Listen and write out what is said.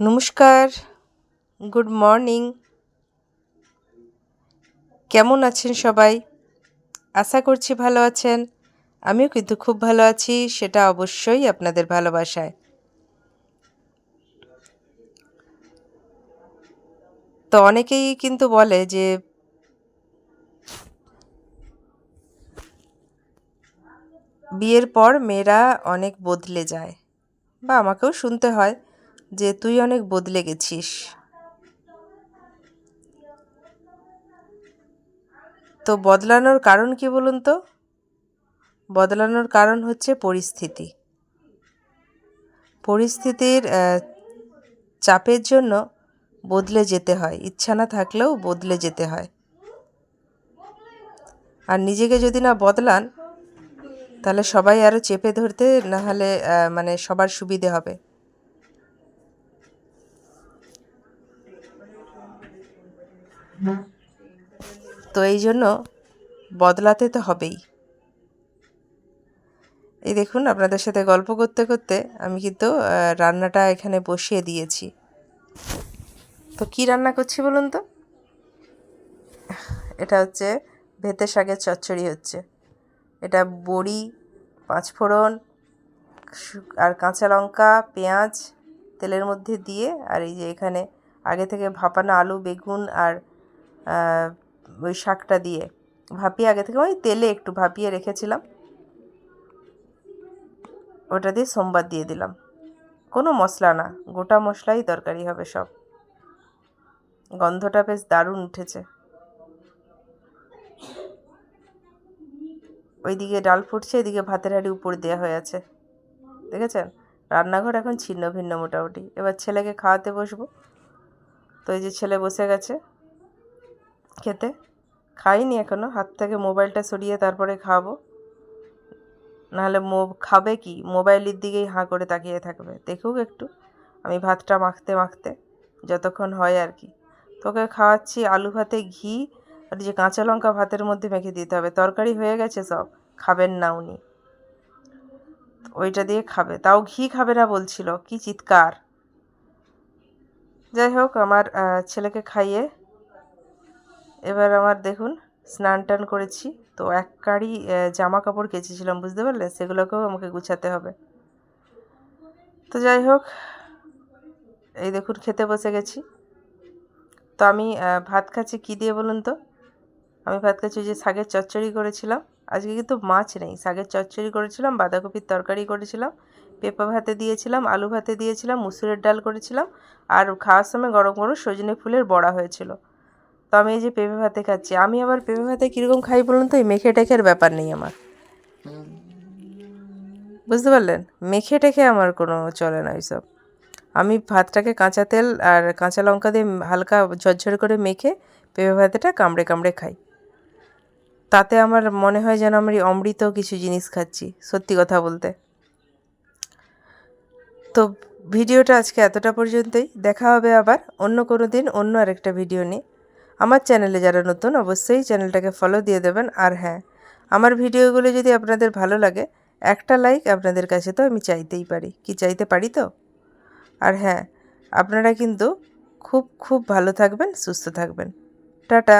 নমস্কার good morning কেমন আছেন সবাই? আশা করছি ভালো আছেন। আমিও কিন্তু খুব ভালো আছি, সেটা অবশ্যই আপনাদের ভালোবাসায়। তো অনেকেই কিন্তু বলে যে, বিয়ের পর মেয়েরা অনেক বদলে যায়, বা আমাকেও শুনতে হয়। যে তুই অনেক বদলে গেছিস। তো বদলানোর কারণ কি বলুন তো? বদলানোর কারণ হচ্ছে পরিস্থিতি। পরিস্থিতির চাপের জন্য বদলে যেতে হয়। ইচ্ছা না থাকলেও বদলে যেতে হয়। আর নিজেকে যদি না বদলান, তাহলে সবাই আরও চেপে ধরতে না হলে মানে সবার সুবিধে হবে। তো এই জন্য বদলাতে তো হবেই। এই দেখুন, আপনাদের সাথে গল্প করতে করতে আমি কিন্তু রান্নাটা এখানে বসিয়ে দিয়েছি। তো কি রান্না করছি বলুন তো? এটা হচ্ছে ভেতে শাকের চচ্চড়ি হচ্ছে। এটা বড়ি পাঁচফোড়ন আর কাঁচা লঙ্কা, পেঁয়াজ, তেলের মধ্যে দিয়ে, আর এই যে এখানে আগে থেকে ভাপানো আলু, বেগুন, আর ওই শাকটা দিয়ে। ভাপিয়ে আগে থেকে ওই তেলে একটু ভাপিয়ে রেখেছিলাম। ওটা দিয়ে সোমবার দিয়ে দিলাম। কোনো মশলা না, গোটা মশলাই তরকারি হবে সব। গন্ধটা বেশ দারুণ উঠেছে। ওইদিকে ডাল ফুটছে, এদিকে ভাতের হাঁড়ি উপর দেওয়া হয়ে আছে। দেখেছেন? রান্নাঘর এখন ছিন্ন ভিন্ন মোটামুটি। এবার ছেলেকে খাওয়াতে বসবো। তো এই যে ছেলে বসে গেছে। খেতে। খাইনি এখনও হাত থেকে মোবাইলটা সরিয়ে তারপরে খাওয়াবো নাহলে মো, খাবে কি? মোবাইলের দিকেই হাঁ করে তাকিয়ে থাকবে। দেখুক একটু। আমি ভাতটা মাখতে মাখতে যতক্ষণ হয় আর কি। তোকে খাওয়াচ্ছি আলু ভাতে ঘি আর যে কাঁচা লঙ্কা ভাতের মধ্যে মেখে দিতে হবে। তরকারি হয়ে গেছে সব। খাবেন না উনি। ওইটা দিয়ে খাবে। তাও ঘি খাবে না বলছিল। কি চিৎকার। যাই হোক, আমার ছেলেকে খাইয়ে এবার আমার দেখুন, স্নান টান করেছি, তো এক কাড়ি জামা কাপড় কেচেছিলাম, বুঝতে পারলে? সেগুলোকেও আমাকে গুছাতে হবে। তো যাই হোক, এই দেখুন, খেতে বসে গেছি। তো আমি ভাত খাচ্ছি, কী দিয়ে বলুন তো? আমি ভাত খাচ্ছি যে শাগের চচ্চড়ি করেছিলাম। আজকে কিন্তু মাছ নেই, শাকের চচ্চড়ি করেছিলাম, বাঁধাকপির তরকারি করেছিলাম, পেঁপা ভাতে দিয়েছিলাম, আলু ভাতে দিয়েছিলাম, মুসুরের ডাল করেছিলাম, আর খাওয়ার সময় গরম গরম সজনে ফুলের বড়া হয়েছিল। তো আমি এই যে পেঁপে ভাতে খাচ্ছি, আমি আবার পেঁপে ভাতে কীরকম খাই বলুন তো? এই মেখে টেখের ব্যাপার নেই আমার। বুঝতে পারলেন? মেখে টেখে আমার কোনো চলে না ওইসব। আমি ভাতটাকে কাঁচা তেল আর কাঁচা লঙ্কা দিয়ে হালকা ঝরঝর করে মেখে পেঁপে ভাতেটা কামড়ে কামড়ে খাই। তাতে আমার মনে হয় যেন আমি অমৃত কিছু জিনিস খাচ্ছি, সত্যি কথা বলতে। তো ভিডিওটা আজকে এতটা পর্যন্তই। দেখা হবে আবার অন্য কোনো দিন অন্য আরেকটা ভিডিও নিয়ে। আমার চ্যানেলে যারা নতুন, অবশ্যই চ্যানেলটাকে ফলো দিয়ে দেবেন। আর হ্যাঁ আমার ভিডিওগুলো যদি আপনাদের ভালো লাগে, একটা লাইক আপনাদের কাছে তো আমি চাইতেই পারি। কি চাইতে পারি তো? আর হ্যাঁ আপনারা কিন্তু খুব খুব ভালো থাকবেন, সুস্থ থাকবেন। টাটা।